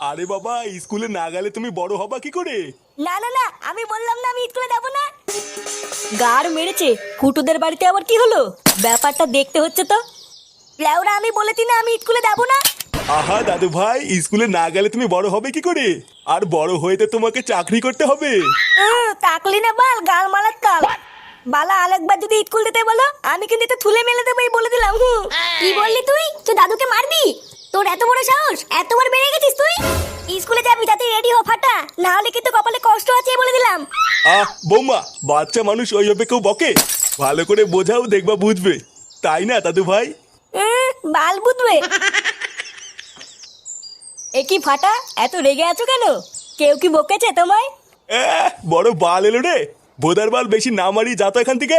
আরে বাবা স্কুলে না গেলে তুমি বড় হবা কি করে? না না না আমি বললাম না আমি স্কুলে যাব না। গার মেরেছে ফুটুদের বাড়িতে আবার কি হলো? ব্যাপারটা দেখতে হচ্ছে তো। লেওরা আমি বলেছি না আমি স্কুলে যাব না। আহা দাদু ভাই স্কুলে না গেলে তুমি বড় হবে কি করে? আর বড় হইতে তোমাকে চাকরি করতে হবে। তাকলি না বাল গাল মালার তাল বালা আরেকবার যদি স্কুল দিতে বলো আমি কিন্তু তো থুলে মেলে দেবো বলে দিলাম কি বললি তুই? তুই দাদুকে মারবি? তোর এত বড় সাহস? এত বড় বেড়ে গেছিস তুই? স্কুলে যাবি তাতে রেডি হো ফাটা। না হলে কিন্তু কপালে কষ্ট আছে বলে দিলাম। আহ বৌমা বাচ্চা মানুষ ওইভাবে কেউ বকে? ভালো করে বোঝাও দেখবা বুঝবে। তাই না দাদু ভাই? বাল বুঝবে। এ কি ফাটা এত রেগে আছো কেন? কেউ কি বকেছে তোমায়? আহ, বড় বাল এলো রে। বোদার বাল বেশি না মারি যা তো এখান থেকে।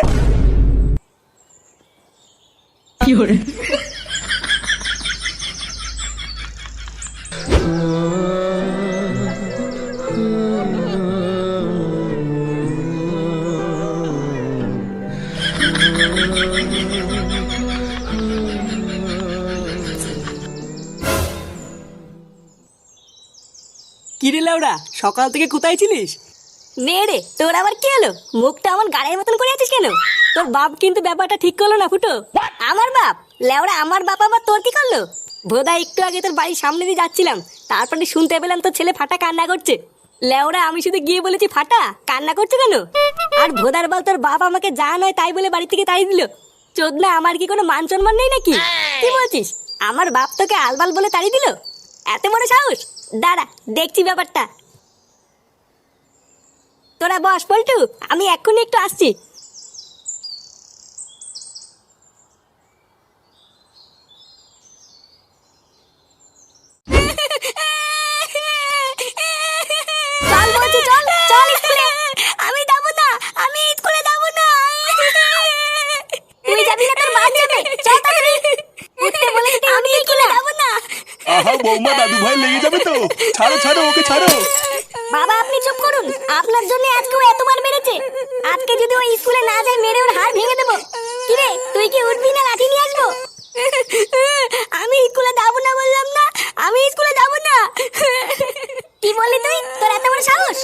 কিরে লাউডা সকাল থেকে কোথায় ছিলিস? নে রে, তোর আবার কি হলো? মুখটা আমার গাড়ির মতন করে আছিস কেন? তোর বাপ কিন্তু ব্যাপারটা ঠিক করল না ফুটো। আমার বাপ? লেওড়া আমার বাপ আবার তোর কি করল? বোধা একটু আগে তোর বাড়ির সামনে দিয়ে যাচ্ছিলাম। তারপরে শুনতে পেলাম তোর ছেলে ফাটা কান্না করছে। লেওড়া আমি শুধু গিয়ে বলেছি, ফাটা, কান্না করছে কেন? আর ভোদার বল তোর বাপ আমাকে যা নয় তাই বলে বাড়ি থেকে তাই দিল। চোদনা, আমার কি কোনো মান সম্মান নেই নাকি? কি বলছিস? আমার বাপ তোকে আলবাল বলে তাড়িয়ে দিল? এত বড় সাহস? দাঁড়া, দেখছি ব্যাপারটা। তোরা বস, পল্টু, আমি এক্ষুনি একটু আসছি চল বলছি চল চল স্কুলে আমি যাব না আমি স্কুলে যাব না তুই যাবি না তোর মা যাবে চল তাড়াতাড়ি উঠতে বলেছি আমি স্কুলে যাব না আহা বৌমা দাদু ভাই লেগে যাবে তো। ছাড়ো ছাড়ো ওকে ছাড়ো। বাবা আপনি চুপ করুন। আপনার জন্য আজকে ও এতবার মেরেছে। আজকে যদি ও স্কুলে না যায় মেরে ওর হাড় ভেঙে দেবো। কিরে তুই কি উঠবি না লাঠি নিয়ে আসব? আমি স্কুলে যাব না বললাম না। আমি স্কুলে যাব না। কি বললি তুই? তোর এত বড় সাহস?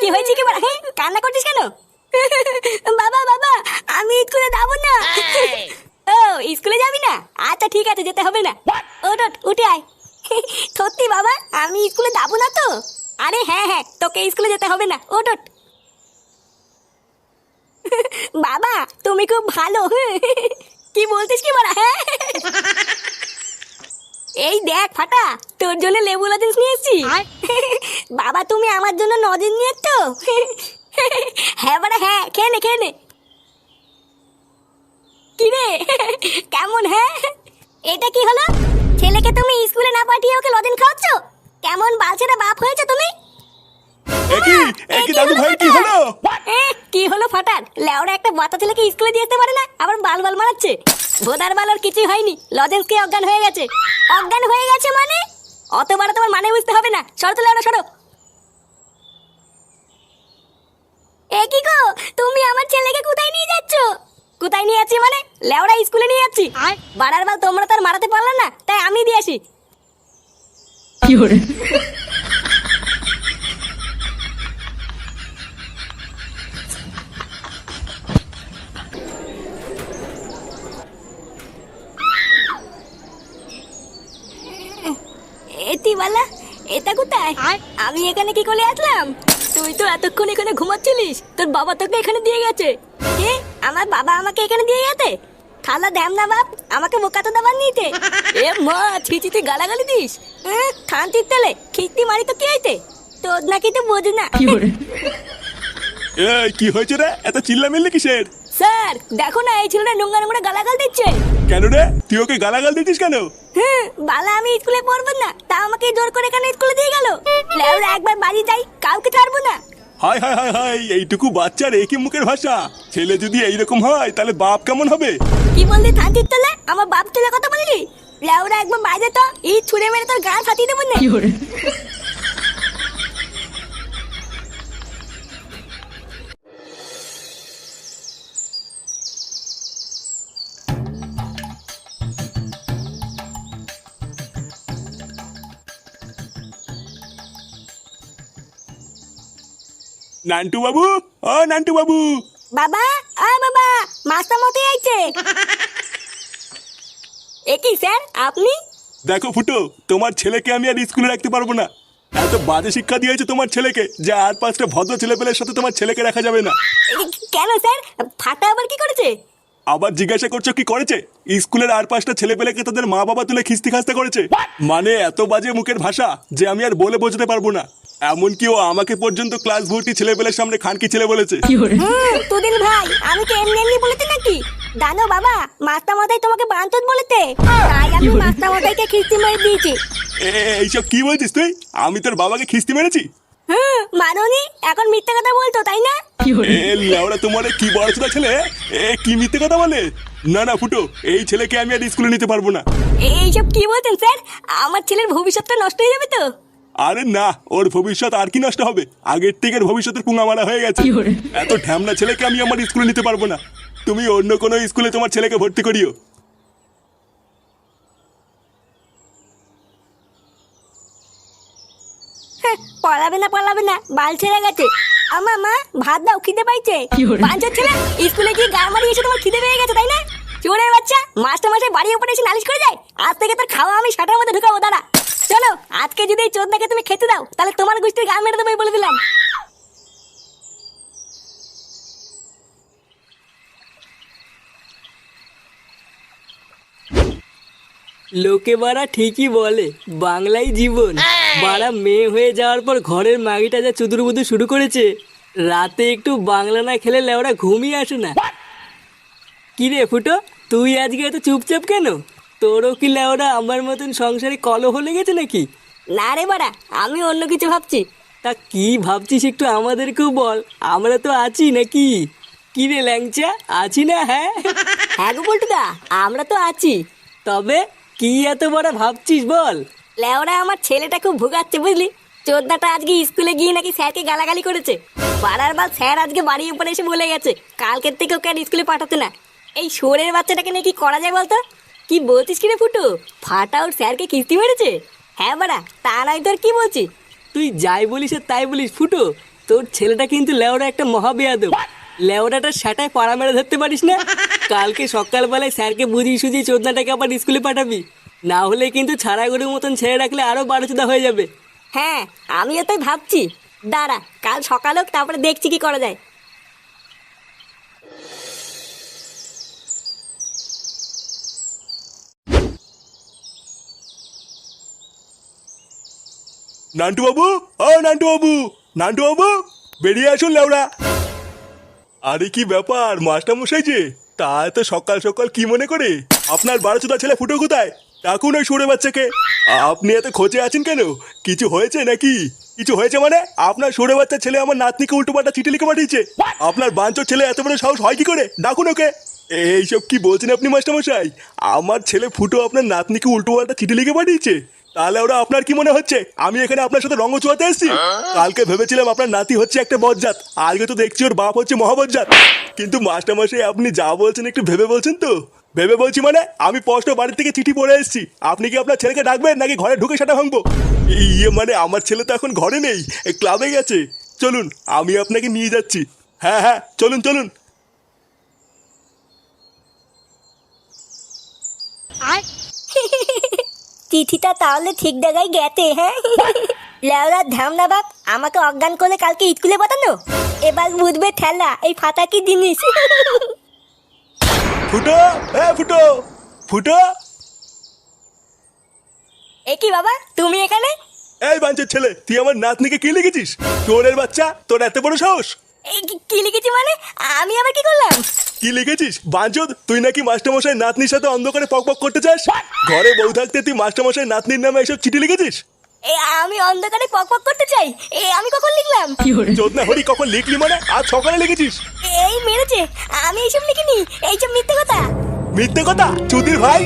কি হয়েছে কি বড় হ্যাঁ কান্না করছিস কেন? বাবা বাবা আমি স্কুলে যাব না। স্কুলে যাবি না? আচ্ছা ঠিক আছে যেতে হবে না। ওট উঠে আয়। সত্যি বাবা আমি স্কুলে যাব না তো? আরে হ্যাঁ হ্যাঁ তোকে স্কুলে যেতে হবে না। ওট। বাবা তুমি খুব ভালো। কি বলতিস কি বলা? হ্যাঁ? এই দেখ ফাটা তোর জন্য লেবু লজেন্স নিয়ে এসেছি বাবা তুমি আমার জন্য নজেন নিয়ে তো হ্যাঁ বাড়া হ্যাঁ খেয়ে নে খেয়ে নে। কি রে কেমন হ্যাঁ? এটা কি হলো? ছেলেকে তুমি স্কুলে না পাঠিয়ে ওকে লজেন খাওয়াচ্ছ? কেমন বালছেটা বাপ হয়েছে তুমি? দাদু ভাই কি হলো? কি হলো লেওরা একটা বাচ্চা ছেলেকে স্কুলে দিয়ে যেতে পারে না আবার বাল বাল মারাচ্ছে। ভোদার বাল ওর কিছুই হয়নি লজেন্স কে অজ্ঞান হয়ে গেছে। অজ্ঞান হয়ে গেছে মানে? অত বড় তোমার মানে বুঝতে হবে না। সরো তো লেওরা সরো এ কি গো তুমি আমার ছেলেকে কোথায় নিয়ে যাচ্ছ কোথায় নিয়ে যাচ্ছি মানে? লেওরা স্কুলে নিয়ে যাচ্ছি। বাড়ার বাল তোমরা তো আর মারাতে পারলে না তাই আমি দিয়ে আসি। এতিবালা এটা কোথায়? আমি এখানে কি করে আসলাম? তুই তো এতক্ষণ এখানে ঘুমাচ্ছিলিস তোর বাবা তোকে এখানে দিয়ে গেছে। কে আমার বাবা আমাকে এখানে দিয়ে গেছে খালা দেম না বাপ আমাকে বোকা তো দাবার নিতে। এ মা ছিচি তুই গালাগালি দিস। খান্তির তেলে খিস্তি মারি তো কি হইতে তোর নাকি তো বোঝ না। এই কি হয়েছে রে? এত চিল্লামিল্লি কিসের? স্যার দেখো না এই ছেলেটা নোংরা নোংরা গালাগাল দিচ্ছে। কেন রে? তুই ওকে গালাগাল দিতিস কেন? হ্যাঁ বালা আমি স্কুলে পড়ব না তা আমাকে জোর করে এখানে স্কুলে দিয়ে গেল। একবার বাড়ি যাই কাউকে ছাড়বো না। হাই হাই হাই হাই এইটুকু বাচ্চার একই মুখের ভাষা। ছেলে যদি এইরকম হয় তাহলে বাপ কেমন হবে? কি বললি থানচির তাহলে আমার বাপ তোলা কথা বললি? লেওরা একবার বাইরে তো এই ছুড়ে মেরে তোর গান ফাটিয়ে দেবো না। নান্টু বাবু ও নান্টু বাবু। বাবা আ বাবা মাস্টার মতে আইছে। এ কি স্যার আপনি? দেখো ফুটো তোমার ছেলেকে আমি আর স্কুলে রাখতে পারব না। এত বাজে শিক্ষা দিয়েছে তোমার ছেলেকে যে আর পাঁচটা ভদ্র ছেলে পেলে সাথে তোমার ছেলেকে রাখা যাবে না। কেন স্যার? ফাটা আবার কি করেছে? আবার জিজ্ঞাসা করছ কি করেছে? স্কুলের আর পাঁচটা ছেলেপেলেকে তাদের মা বাবা তুলে খিস্তি খাস্তে করেছে? মানে এত বাজে মুখের ভাষা যে আমি আর বলে বোঝাতে পারব না। এমনকি ও আমাকে পর্যন্ত ক্লাস ভর্তি ছেলেপেলের সামনে খানকি ছেলে বলেছে। তুদিন ভাই আমি তো এমনি এমনি বলেছি নাকি? জানো বাবা মাস্টার মশাই তোমাকে বান্তত বলেছে। তাই আমি মাস্টার মশাইকে খিস্তি মেরে দিয়েছি। এইসব কি বলছিস তুই? আমি তোর বাবাকে খিস্তি মেরেছি? হুম মাননি এখন মিথ্যা কথা বলতো তাই না? এ লেওড়া তোমার কি বড় ছোট ছেলে? এ কি মিথ্যে কথা বলে? না না ফুটো এই ছেলেকে আমি আর স্কুলে নিতে পারব না। এইসব কি বলছেন স্যার? আমার ছেলের ভবিষ্যৎটা নষ্ট হয়ে যাবে তো? আরে না ওর ভবিষ্যৎ আর কি নষ্ট হবে? আগের থেকে ভবিষ্যতের পুঙা মারা হয়ে গেছে। এত ঢ্যামনা ছেলেকে আমি আমার স্কুলে নিতে পারব না। তুমি অন্য কোনো স্কুলে তোমার ছেলেকে ভর্তি করিও। পড়াবে না পড়াবে না বাল ছেড়ে গেছে। আমা মা ভাত দাও খিদে পাইছে। পাঁচের ছেলে স্কুলে গিয়ে গান মারি এসে তোমার খিদে পেয়ে গেছে তাই না? চোরের বাচ্চা মাস্টার মাসে বাড়ির উপরে এসে নালিশ করে যায় আজ থেকে তোর খাওয়া আমি সাটার মধ্যে ঢুকাবো দাঁড়া। চলো আজকে যদি এই চোদ্দাকে তুমি খেতে দাও তাহলে তোমার গোষ্ঠীর গান মেরে দেবো বলে দিলাম। লোকে বাড়া ঠিকই বলে বাংলাই জীবন। বাড়া মেয়ে হয়ে যাওয়ার পর ঘরের মাগিটা যা চুদুর বুদু শুরু করেছে রাতে একটু বাংলা না খেলে লেওরা ঘুমিয়ে আসে না। কি রে ফুটো তুই আজকে এত চুপচাপ কেন? তোরও কি লেওরা আমার মতন সংসারে কলহ লেগেছে নাকি? না রে বাড়া আমি অন্য কিছু ভাবছি। তা কি ভাবছিস একটু আমাদেরকেও বল আমরা তো আছি নাকি? কি রে ল্যাংচা আছি না হ্যাঁ? হ্যাঁ গো পল্টুদা আমরা তো আছি। তবে কি এত বড় ভাবছিস বল? লেওরা আমার ছেলেটা খুব ভুগাচ্ছে, বুঝলি? চোদ্দাটা আজকে স্কুলে গিয়ে নাকি স্যারকে গালাগালি করেছে। পাড়ার বাল স্যার আজকে বাড়ির উপরে এসে বলে গেছে, কালকের থেকে ওকে আর স্কুলে পাঠাতে না। এই সোরের বাচ্চাটাকে নিয়ে কি করা যায় বলতো? কি বলছিস কিরে ফুটু? ফাটা ওর স্যারকে কিস্তি মেরেছে? হ্যাঁ বাড়া, তা নয় তোর কি বলছি তুই যাই বলিস আর তাই বলিস, ফুটো। তোর ছেলেটা কিন্তু লেওড়া একটা মহাবেয়াদব। লেওড়াটা সেটাই পাড়া মেরে ধরতে পারিস না? কালকে সকালবেলায় স্যারকে বুঝিয়ে সুঝিয়ে চোদনাটাকে আবার স্কুলে পাঠাবি। না হলে কিন্তু ছাড়া গরুর মতন ছেড়ে রাখলে আরও বারোচোদা হয়ে যাবে। হ্যাঁ আমিও তাই ভাবছি। দাঁড়া কাল সকালে হোক তারপরে দেখছি কি করা যায়। নান্টু বাবু ও নান্টু বাবু নান্টু বাবু বেরিয়ে আসুন লেওড়া। আরে কি ব্যাপার মাস্টার মশাই যে তা এত সকাল সকাল কি মনে করে? আপনার বারোচোদা ছেলে ফুটো কোথায়? ডাকুন ওই সুরে বাচ্চাকে। আপনি এত খোঁজে আছেন কেন? কিছু হয়েছে নাকি? কিছু হয়েছে মানে? আপনার সুরে বাচ্চা ছেলে আমার নাতনিকে উল্টো পাল্টা চিঠি লিখে পাঠিয়েছে। আপনার বাঞ্চর ছেলে এত বড় সাহস হয় কি করে? ডাকুন ওকে। এইসব কি বলছেন আপনি মাস্টারমশাই? আমার ছেলে ফুটো আপনার নাতনিকে উল্টো পাল্টা চিঠি লিখে পাঠিয়েছে। তাহলে ওরা আপনার কি মনে হচ্ছে? আমি এখানে আপনার সাথে রঙ চুয়াতে এসেছি। কালকে ভেবেছিলাম আপনার নাতি হচ্ছে একটা বজ্জাত। আজকে তো দেখছি ওর বাপ হচ্ছে মহাবজ্জাত। কিন্তু মাস্টারমশাই আপনি যা বলছেন একটু ভেবে বলছেন তো। ভেবে বলছি মানে? আমি স্পষ্ট বাড়ি থেকে চিঠি পড়ে এসেছি। আপনি কি আপনার ছেলেকে ডাকবেন নাকি ঘরে ঢুকে সেটা ভাঙবো? ইয়ে মানে আমার ছেলে তো এখন ঘরে নেই ক্লাবে গেছে। চলুন আমি আপনাকে নিয়ে যাচ্ছি। হ্যাঁ হ্যাঁ চলুন চলুন। চিঠিটা তাহলে ঠিক জায়গায় গেছে হ্যাঁ? লেওরা ধামনা বাপ আমাকে অজ্ঞান করে কালকে স্কুলে পাঠানো? এবার বুঝবে ঠেলা এই ফাতা কি জিনিস? ফুটো! ফুটো ফুটো। এ কি বাবা তুমি এখানে? এই বাঞ্চের ছেলে তুই আমার নাতনিকে কি লিখেছিস? চোরের বাচ্চা তোর এত বড় সাহস? এই কি- কি লিখেছি মানে? আমি আবার কি করলাম? কি লিখেছিস? বাঞ্চদ তুই নাকি মাস্টারমশাই নাতনির সাথে অন্ধকারে পক পক করতে চাস? ঘরে বউ থাকতে তুই মাস্টারমশাই নাতনির নামে এসব চিঠি লিখেছিস? এ আমি অন্ধকারে পক পক করতে চাই। এ আমি কখন লিখলাম? চোদনা হরি কখন লিখলি মানে? আজ সকালে লিখেছিস? এই মেরেছে আমি এইসব লিখিনি এইসব মিথ্যে কথা। মিথ্যে কথা চুদির ভাই।